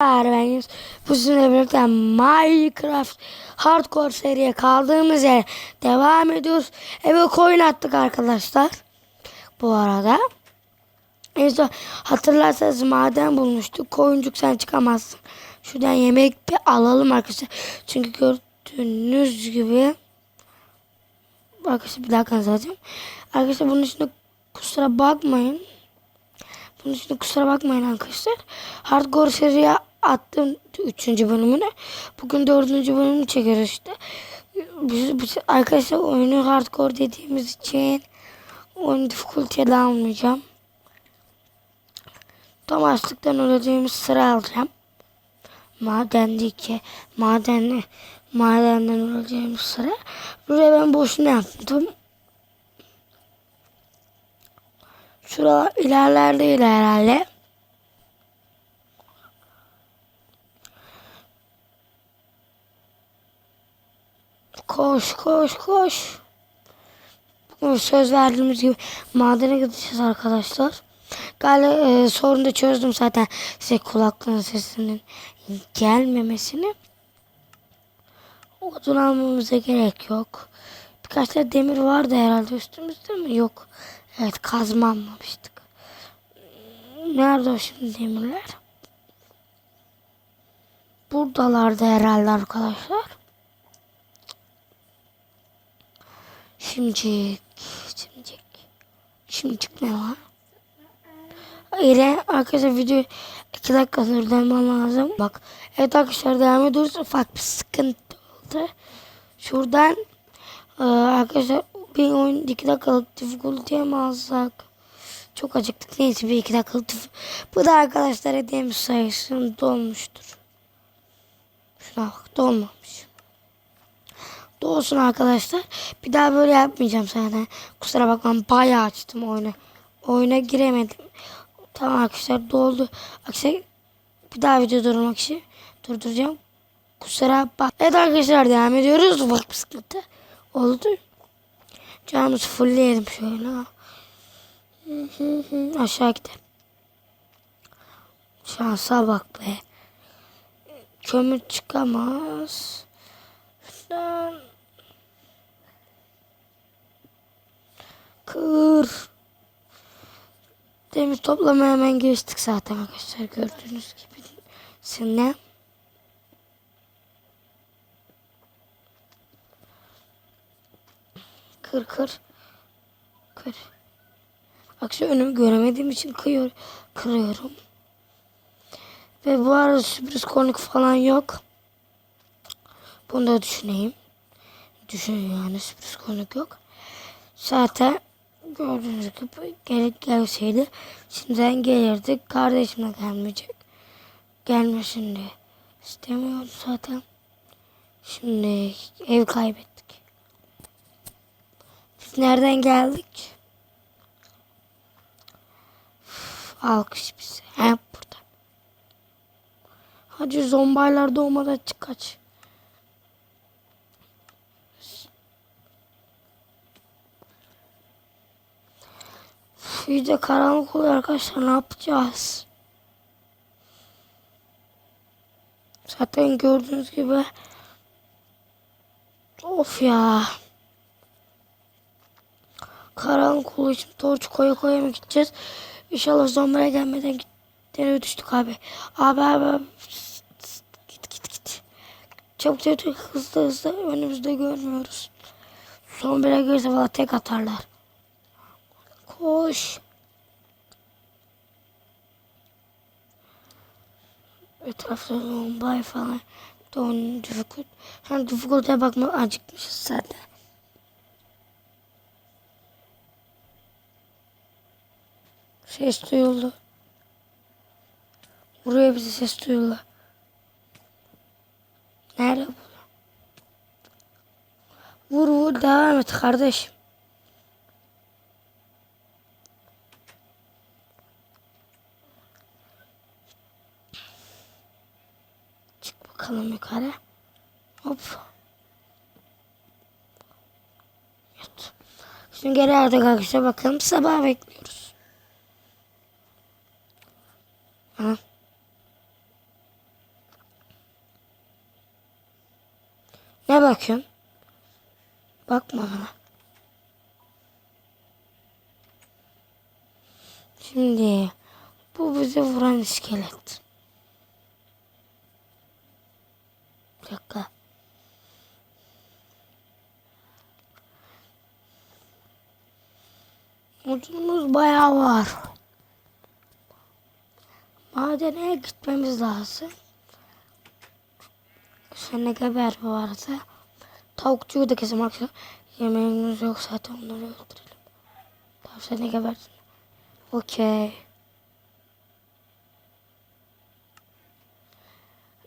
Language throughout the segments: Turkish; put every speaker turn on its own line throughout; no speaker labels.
Ben Yunus. Bu sizinle birlikte Minecraft Hardcore seriye kaldığımız yer devam ediyoruz. Eve koyun attık arkadaşlar. Bu arada. En son hatırlarsanız maden bulmuştuk. Koyuncuk sen çıkamazsın. Şuradan yemek bir alalım arkadaşlar. Çünkü gördüğünüz gibi Arkadaşlar bir dakika zaten. Arkadaşlar bunun içinde kusura bakmayın. Bunun için kusura bakmayın arkadaşlar. Hardcore seriye attım 3. bölümünü. Bugün 4. bölümünü çekiyoruz işte. Biz, biz arkadaşlar oyunu hardcore dediğimiz için oyun difficulty'ye de almayacağım. Tam açlıktan öleceğimiz sıra alacağım. Madendeki maden madenden öleceğimiz sıra. Buraya ben boşuna yaptım. Şuralar ilerlerde değil herhalde. Koş koş koş. Söz verdiğimiz gibi madene gideceğiz arkadaşlar. Galiba e, sorunu da çözdüm zaten size kulaklığın sesinin gelmemesini. Odun almamıza gerek yok. Birkaç da demir vardı herhalde üstümüzde mi? Yok. Evet kazma almamıştık. Nerede o şimdi demirler? Buradalardı herhalde arkadaşlar. Şimdicik. Şimdicik. Şimdicik ne var? Öyle arkadaşlar video 2 dakika durdurmam lazım. Bak evet arkadaşlar devam ediyoruz. Ufak bir sıkıntı oldu. Şuradan ee, arkadaşlar bir oyun 2 dakikalık difficulty'ye mi alsak? Çok acıktık. Neyse bir 2 dakikalık Bu da arkadaşlar hediyemiz sayısının dolmuştur. Şuna bak dolmamış. Dolsun arkadaşlar. Bir daha böyle yapmayacağım zaten. Kusura bakmayın bayağı açtım oyunu. Oyuna giremedim. Tamam arkadaşlar doldu. Arkadaşlar bir daha video durmak için durduracağım. Kusura bak. Evet arkadaşlar devam ediyoruz. Bak sıkıntı oldu. Canımızı fullleyelim şöyle. Aşağı gidelim. Şansa bak be. Kömür çıkamaz. Şuradan. Kır. Demir toplamaya hemen geçtik zaten arkadaşlar gördüğünüz gibi. Sinne. Kır kır. Kır. Akşam önümü göremediğim için kıyıyor, kırıyorum. Ve bu arada sürpriz konuk falan yok. Bunu da düşüneyim. Düşünün yani sürpriz konuk yok. Zaten gördüğünüz gibi gerek gelseydi şimdiden gelirdik. Kardeşim de gelmeyecek. Gelmesin de istemiyordu zaten. Şimdi ev kaybettik. Nereden geldik? Alkış bize. Hep burada. Hadi zombaylar doğmadan çık kaç. İyice karanlık oluyor arkadaşlar. Ne yapacağız? Zaten gördüğünüz gibi Of ya. Karanlık olduğu için torç koya koya mı gideceğiz? İnşallah zombiye gelmeden gittiğine düştük abi. Abi abi. abi. Git git git. Çabuk çabuk hızlı hızlı önümüzde görmüyoruz. Zombiler gelirse valla tek atarlar. Koş. Etrafta zombi falan. Don difficult. Hem difficulty'e bakma acıkmışız zaten. Ses duyuldu. Buraya bize ses duyuldu. Nerede bu? Vur vur devam et kardeşim. Çık bakalım yukarı. Hop. Yat. Şimdi geri artık arkadaşlar bakalım sabah bekliyoruz. Ha. Ne bakıyorsun? Bakma bana. Şimdi bu bize vuran iskelet. Bir dakika. Modumuz bayağı var. Madene gitmemiz lazım. Sen geber varsa tavukçuyu da kesim akşam. Yemeğimiz yok zaten onları öldürelim. Tamam sen de gebersin. Okey.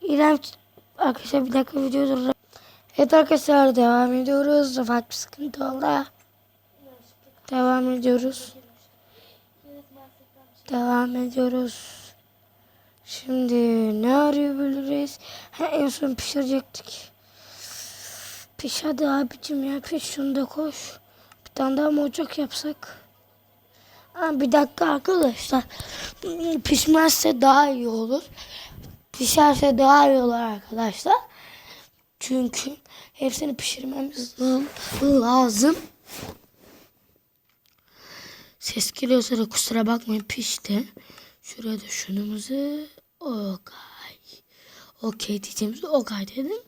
İrem arkadaşlar bir dakika video durdur. Evet arkadaşlar devam ediyoruz. Ufak bir sıkıntı oldu. Devam ediyoruz. Devam ediyoruz. Şimdi ne arayabiliriz? Ha, en son pişirecektik. Piş hadi abicim ya piş şunu da koş. Bir tane daha mı ocak yapsak? Ha, bir dakika arkadaşlar. Pişmezse daha iyi olur. Pişerse daha iyi olur arkadaşlar. Çünkü hepsini pişirmemiz lazım. Ses geliyorsa da kusura bakmayın pişti. Şuraya da şunumuzu okay. Okey diyeceğimizi okay dedim.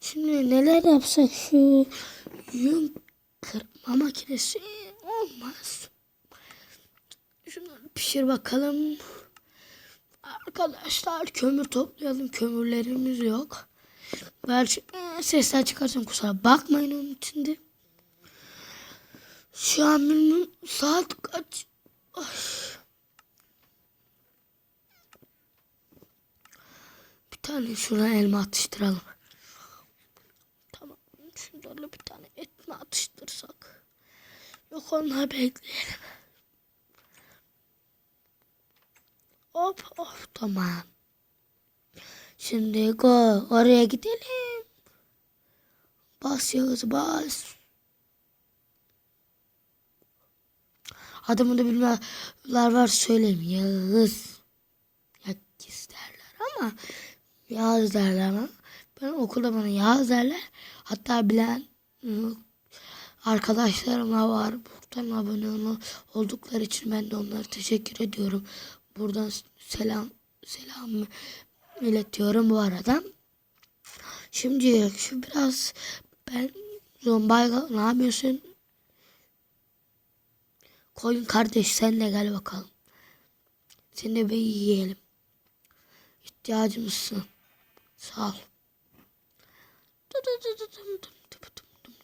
Şimdi neler yapsak şu yün kırma makinesi olmaz. Şunları pişir bakalım. Arkadaşlar kömür toplayalım. Kömürlerimiz yok. Belki e, sesler çıkarsam kusura bakmayın onun içinde. Şu an bilmiyorum saat kaç. Ay. Tane şuna elma atıştıralım. Tamam. Şunlarla bir tane et mi atıştırsak? Yok onlar bekleyelim. Hop hop tamam. Şimdi go oraya gidelim. Bas Yağız bas. Adımı da bilmeler var söyleyeyim. Yağız. Yağız derler ama Yağız derler ama ben okulda bana Yağız derler. Hatta bilen ıı, arkadaşlarım da var. Buradan abone oldukları için ben de onlara teşekkür ediyorum. Buradan selam selam iletiyorum bu arada. Şimdi şu biraz ben Zombayga ne yapıyorsun? Koyun kardeş sen de gel bakalım. Seni de bir yiyelim. İhtiyacımızsın. Sağ ol.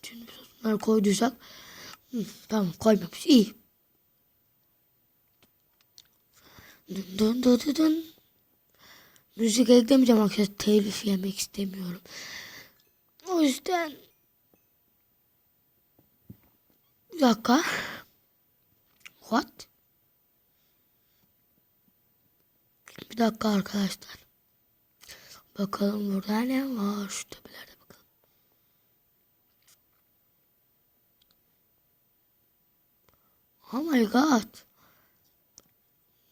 Şimdi bunları koyduysak Hı, tamam koymamış. İyi. Dın dın dın dın dın. Müzik eklemeyeceğim arkadaşlar. Telif yemek istemiyorum. O yüzden bir dakika. What? Bir dakika arkadaşlar. Bakalım burada ne var şu tepelerde bakalım. Oh my god.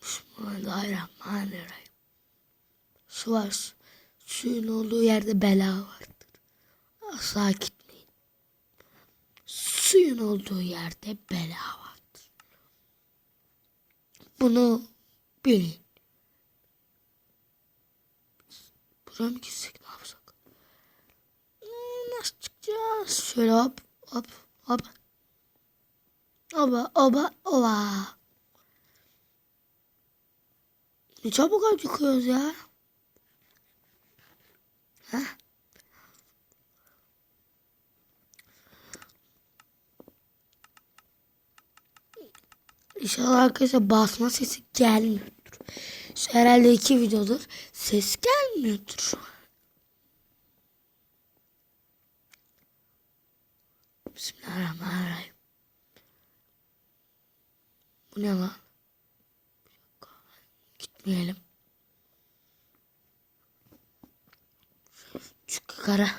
Bismillahirrahmanirrahim. Su var. Suyun olduğu yerde bela vardır. Asla gitmeyin. Suyun olduğu yerde bela vardır. Bunu bilin. Buraya mı gitsek ne yapsak? Hmm, Nasıl çıkacağız? Şöyle hop hop hop. Oba oba oba. Ne çabuk acıkıyoruz ya. Heh. İnşallah arkadaşlar basma sesi gelmiyordur. Şu herhalde iki videodur. Ses gelmiyordur. Bismillahirrahmanirrahim. Bu ne lan? Gitmeyelim. Çık kara.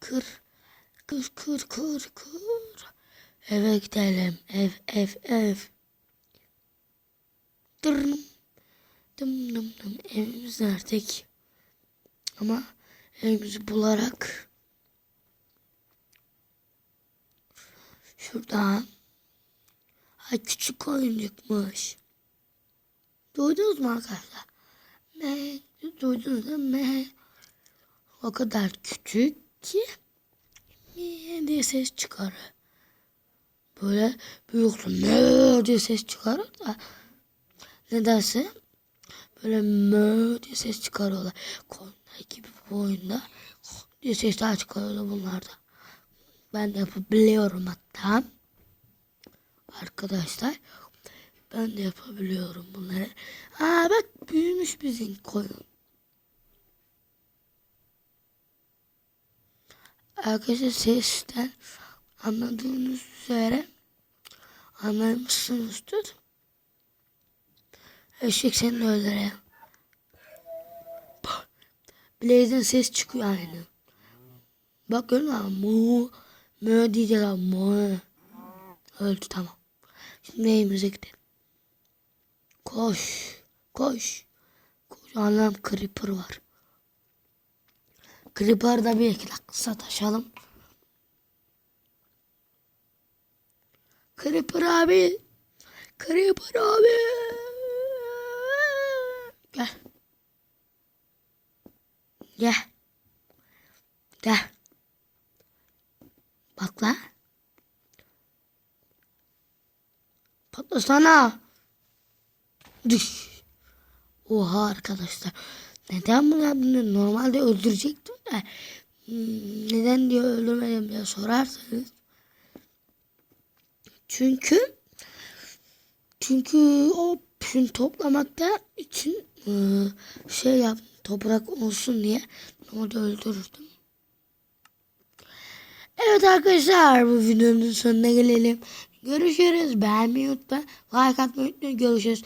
Kır. Kır kır kır kır. Eve gidelim. Ev ev ev. Dırnım. Dım dım dım. Evimiz nerede ki? Ama evimizi bularak şuradan Ay küçük oyuncakmış. Duydunuz mu arkadaşlar? Ne? Duydunuz değil mi? O kadar küçük ki diye ses çıkarır. Böyle büyük ne diye ses çıkarır da nedense böyle mö diye ses çıkarıyorlar. Koyunlar gibi bu oyunda diye sesler çıkarıyorlar bunlarda. Ben de yapabiliyorum hatta. Arkadaşlar ben de yapabiliyorum bunları. Aa bak büyümüş bizim koyun. Arkadaşlar sesten anladığınız üzere anlamışsınızdır. Eşek seni öldürüyor. Blaze'den ses çıkıyor aynı. Bak görüyor musun? Mu, mu diyecekler. Mu. Öldü tamam. Şimdi evimize gidelim. Koş. Koş. Koş. Anlam Creeper var. Creeper'da bir iki dakika sataşalım. Creeper abi. Creeper abi. Gel. Gel. Gel. Bak lan. Patlasana. Düş. Oha arkadaşlar. Neden bunu yaptın? Normalde öldürecektim de. hmm, Neden diye öldürmedim diye sorarsanız. Çünkü çünkü o şunu toplamakta için e, şey yap toprak olsun diye onu öldürürdüm. Evet arkadaşlar bu videonun sonuna gelelim. Görüşürüz. Beğenmeyi unutmayın. Like atmayı unutmayın. Görüşürüz.